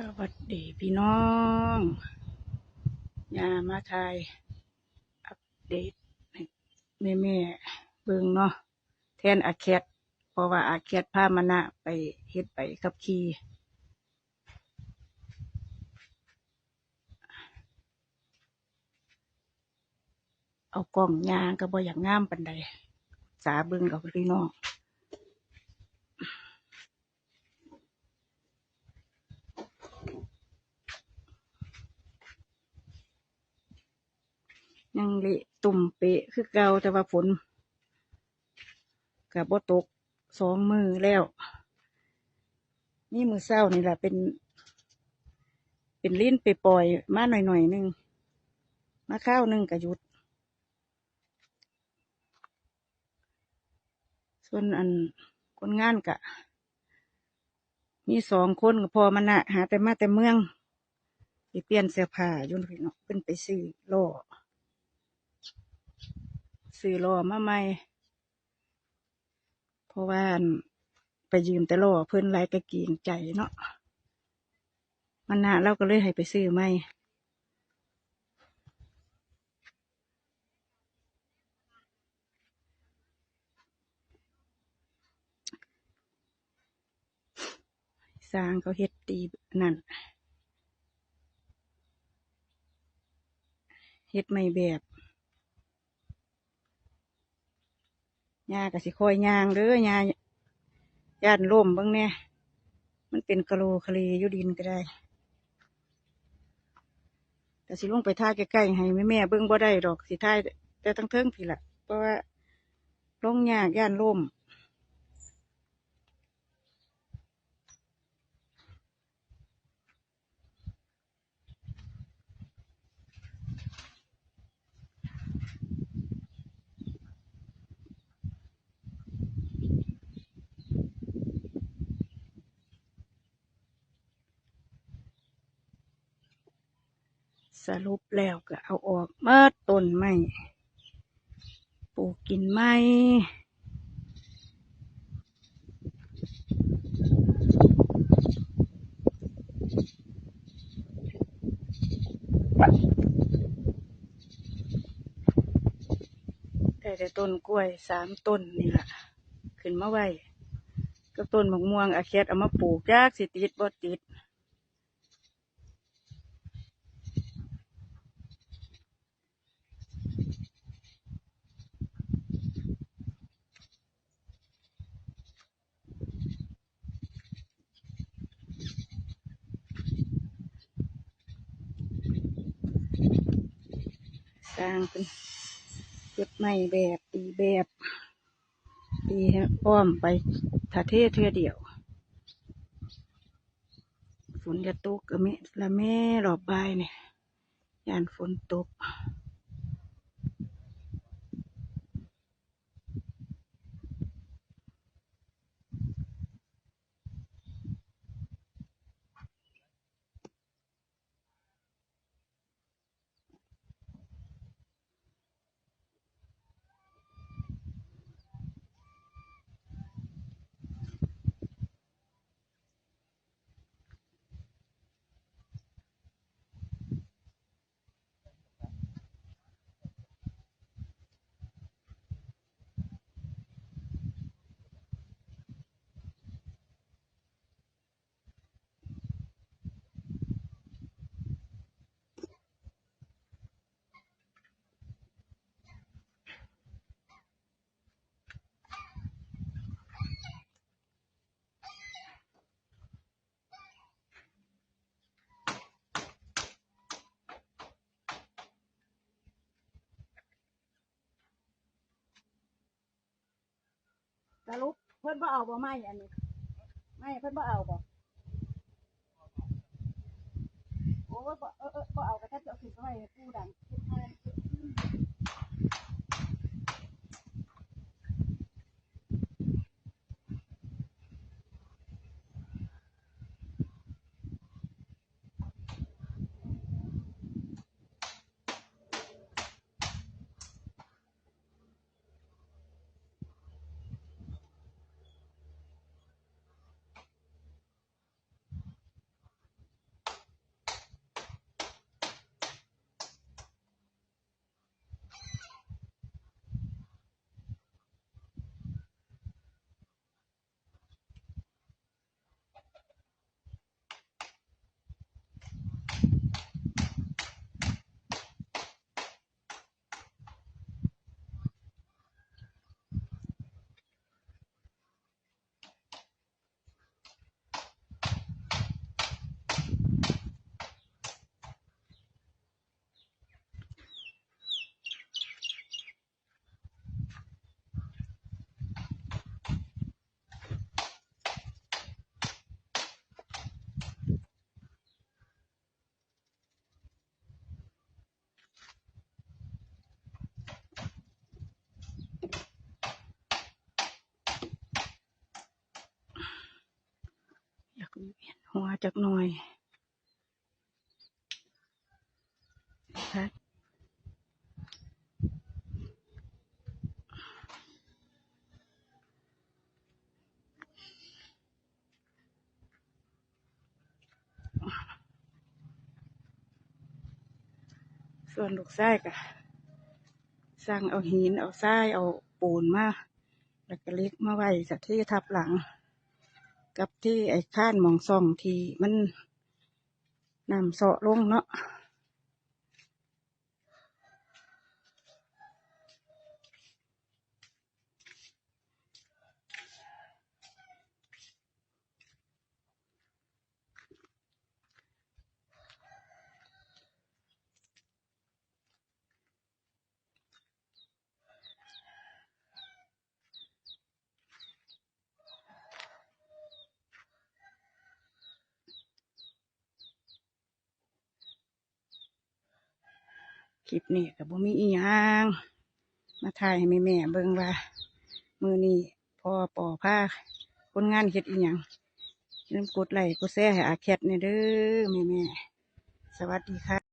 สวัสดีพี่น้องยามาไทยอัปเดตแม่แม่ๆเบิ่งเนาะแทนอาแคทเพราะว่าอาแคทพามานะไปเฮ็ดไปขับขี่เอากล้องยางก็บ่อยากงามปานใดสาเบิ่งกับพี่น้อง ยังเละตุ่มเปะคือเกาแต่ว่าฝนกับบ่ตกสองมือแล้ว นี่มือเศร้านี่แหละเป็น เป็นลิ้นไปปล่อยมาหน่อยหน่อยนึงมาข้าวหนึงกะยุด ส่วนอันคนงานกะ มีสองคนก็พอมันนะหาแต่มาแต่เมืองไปเปลี่ยนเสื้อผ้ายุ่นพี่เนาะเป็นไปซื้อล่อ ซื้อล่อมาใหม่เพราะว่าไปยืมแต่ล่อเพิ่นไรกระกีงใจเนาะมันน่ะเราก็เลยให้ไปซื้อใหม่สร้างเขาเฮ็ดตีนั่นเฮ็ดไม่แบบ ยากะสิคอยยางเด้อยาย่านล่มบ้างเนี่ยมันเป็นกะโลคลอยู่ดินก็ได้ แต่สิลงไปท่าใกล้ๆให้แม่แม่เบิ้งบ่ได้ดอกสิท่าแต่ตั้งเทิงพี่ละเพราะว่าลงยากย่านล่ม สรุปแล้วก็เอาออกเมื่อต้นไม้ปลูกกินไม้แต่แต่ต้นกล้วยสามต้นนี่แหละขึ้นมาไว้ก็ต้นมะม่วงอาแคทเอามาปลูกยากสิติดบ่ติด กลางเป็นเก็บไม้แบบตีแบบตีอ้อมไปถ้าเทเทือเดียวฝนจะตกก็เม่ละแม่รอบใบเนี่ยยานฝนตก สรุปเพิ่นบ่เอาบ่ไม่อันนี้ไม่เพิ่นบ่เอาบ่โอ้ยบ่เออเออบ่เอาก็แค่เอาขึ้นไปให้ผู้ดัง เฮ็ดให้หัวจักหน่อยครับส่วนลูกไส้ก็สั่งเอาหินเอาทรายเอาปูนมาแล้วก็เล็กมาไว้สักที่ทับหลัง กับที่ไอ้ข้านมองซ่องที่มันนำเสาะลงเนาะ คลิปนี้กับบ่มีอีหยังมาถ่ายให้แม่แม่เบิ่งว่า มือนี้พ่อปอผ้าคนงานเฮ็ดอีหยังอย่าลืมกดไลค์กดแชร์ให้อาแคทเนี่ยเด้อแม่แม่สวัสดีค่ะ